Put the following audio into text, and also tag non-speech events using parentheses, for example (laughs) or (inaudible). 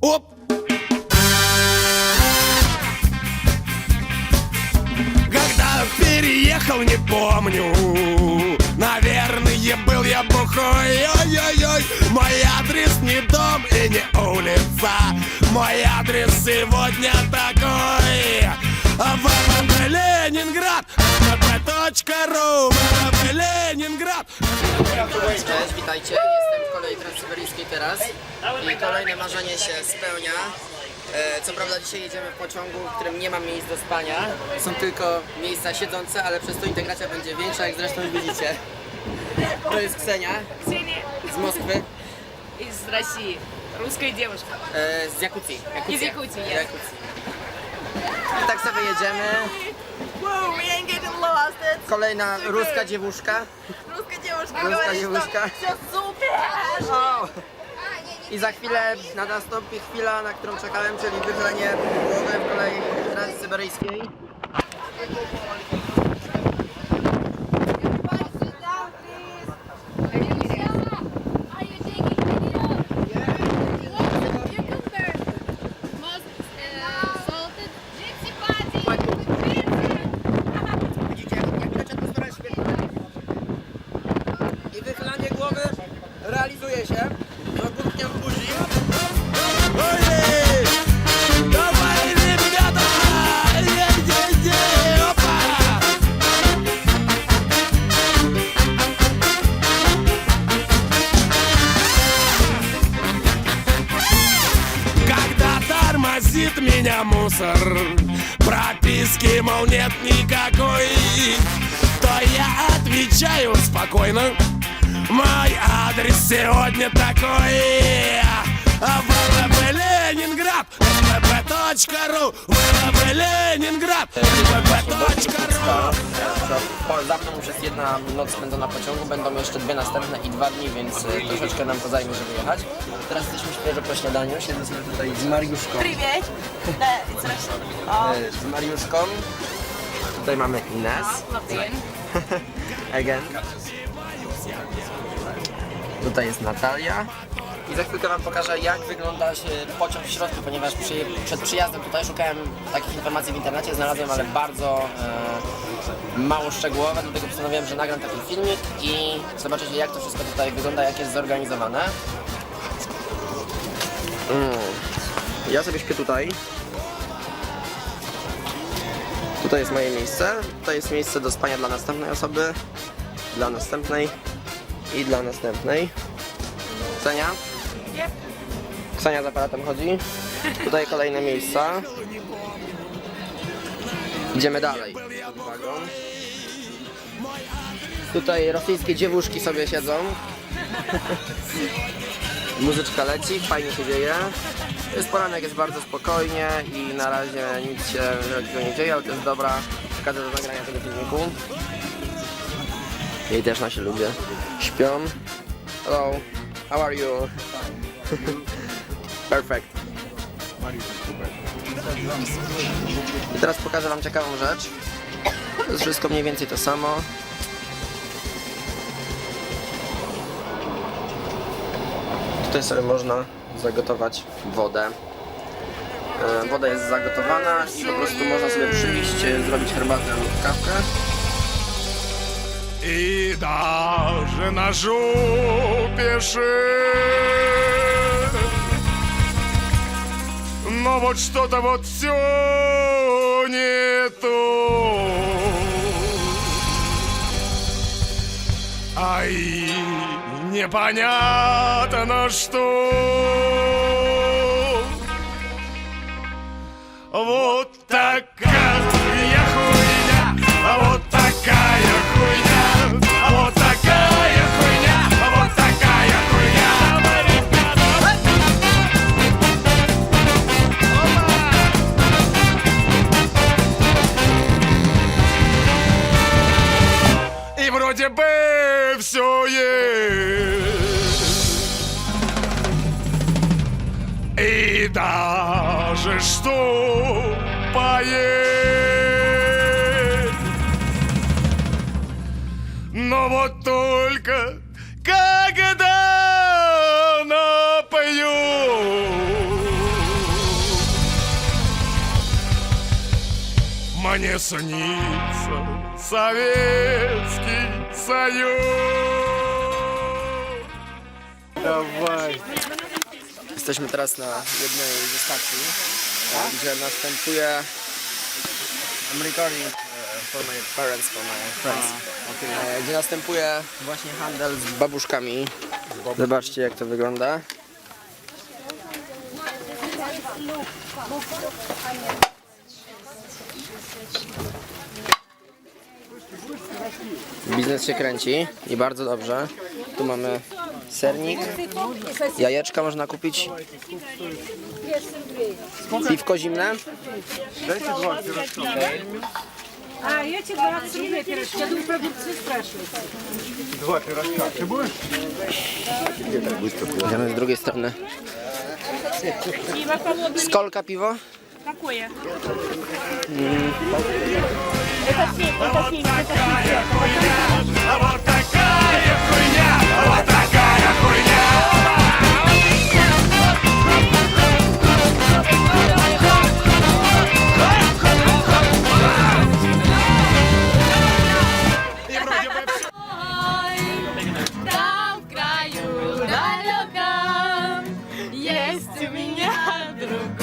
Оп! Когда переехал, не помню. Наверное, был я бухой. Ой-ой-ой Мой адрес не дом и не улица. Мой адрес сегодня такой. ВВП Ленинград ВВП.ру ВВП Ленинград Cześć, witajcie. Dolnej Transsyberyjskiej teraz i kolejne marzenie się spełnia. E, co prawda dzisiaj jedziemy w pociągu, w którym nie ma miejsc do spania. Są tylko miejsca siedzące, ale przez to integracja będzie większa, jak zresztą widzicie. To jest Ksenia z Moskwy. I z Rosji. Ruskiej dziewuszka. E, z Jakucji. Jakucja. Z Jakucji, Jakucji. I tak sobie jedziemy. Whoa, we ain't getting lost. It's Kolejna ruska dziewuszka. русская девушка Русская говорит, девушка. что все супер. O! I za chwilę nastąpi chwila, na którą czekałem, czyli wychylenie głowy w kolei transsyberyjskiej. Realizuje się. Buzi. Е-е-е! Опа! Когда тормозит меня мусор Прописки, мол, нет никакой То я отвечаю спокойно Мой адрес сегодня такой ВВП Ленинград ВВП.ру ВВП Ленинград ВВП.ру Po, za mną już jest jedna noc spędzona w pociągu, będą jeszcze dwie następne i dwa dni, więc y, troszeczkę nam to zajmie, żeby jechać. Teraz jesteśmy świeżo po śniadaniu, siedzę sobie tutaj z Mariuszką. Привет. Да, it's Russia. Y, Z Mariuszką. Tutaj mamy Ines. Again. (laughs) Tutaj jest Natalia. I za chwilkę Wam pokażę, jak wygląda się pociąg w środku, ponieważ przy, przed przyjazdem tutaj szukałem takich informacji w internecie, znalazłem, ale bardzo e, mało szczegółowe, dlatego postanowiłem, że nagram taki filmik i zobaczycie, jak to wszystko tutaj wygląda, jak jest zorganizowane. Mm. Ja sobie śpię tutaj. Tutaj jest moje miejsce. Tutaj jest miejsce do spania dla następnej osoby, dla następnej i dla następnej. Ksenia? Ksenia z aparatem chodzi. Tutaj kolejne miejsca. Idziemy dalej. Tutaj rosyjskie dziewuszki sobie siedzą. (laughs) Muzyczka leci, fajnie się dzieje. Jest poranek, jest bardzo spokojnie i na razie nic się nie dzieje, ale to jest dobra okazja do nagrania tego filmiku. Jej też nasi ludzie śpią. Hello, how are you? (laughs) Perfect. I teraz pokażę wam ciekawą rzecz. To jest wszystko mniej więcej to samo. Tutaj sobie można zagotować wodę. E, Woda jest zagotowana i po prostu można sobie przyjść, e, zrobić herbatę lub kawkę. И даже на жопе Но вот что-то вот все не то Ай, непонятно что. Вот такая тебе все есть. И даже что поесть. Но вот только когда напою, мне снится советский Союз. Jesteśmy teraz na jednej ze stacji, e, gdzie następuje I'm recording e, for my parents, for my friends. E, Gdzie następuje właśnie handel z babuszkami. Zobaczcie jak to wygląda. Biznes się kręci i bardzo dobrze. Tu mamy sernik, jajeczka można kupić, piwko zimne. А эти 20 рублей пирожки. Я думаю, продукции спрашивают. Idziemy z drugiej strony. Пиво холодное. Skolka piwo? Какое? Santa